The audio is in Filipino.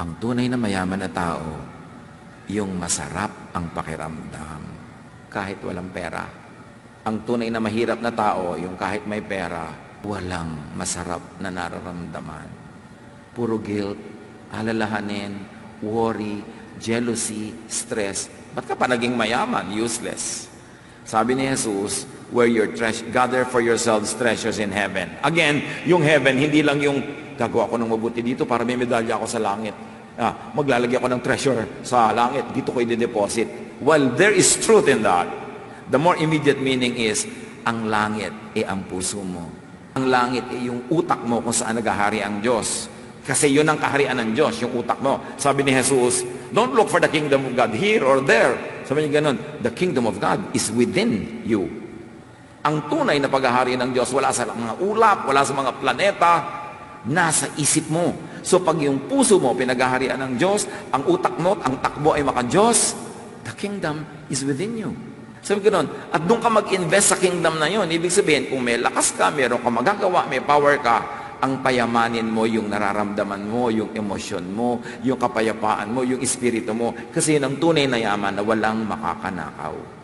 Ang tunay na mayaman na tao, yung masarap ang pakiramdam kahit walang pera. Ang tunay na mahirap na tao, yung kahit may pera, walang masarap na nararamdaman. Puro guilt, alalahanin, worry, jealousy, stress. Ba't ka pa naging mayaman? Useless. Sabi ni Jesus, where your treasure, gather for yourselves treasures in heaven. Again, yung heaven, hindi lang yung gagawa ko ng mabuti dito para may medalya ako sa langit. Ah, maglalagay ako ng treasure sa langit, dito ko i-deposit. Well, there is truth in that. The more immediate meaning is, ang langit ay ang puso mo. Ang langit ay yung utak mo kung saan naghahari ang Diyos. Kasi yun ang kaharian ng Diyos, yung utak mo. Sabi ni Jesus, don't look for the kingdom of God here or there. Sabi niya ganun, the kingdom of God is within you. Ang tunay na paghahari ng Diyos, wala sa mga ulap, wala sa mga planeta, nasa isip mo. So pag yung puso mo pinaghaharian ng Diyos, ang utak mo, ang takbo ay maka-Diyos, the kingdom is within you. Sabi ko nun, at doon ka mag-invest sa kingdom na yun. Ibig sabihin, kung may lakas ka, meron ka magagawa, may power ka, ang payamanin mo, yung nararamdaman mo, yung emosyon mo, yung kapayapaan mo, yung espiritu mo. Kasi yun ang tunay na yaman na walang makakanakaw.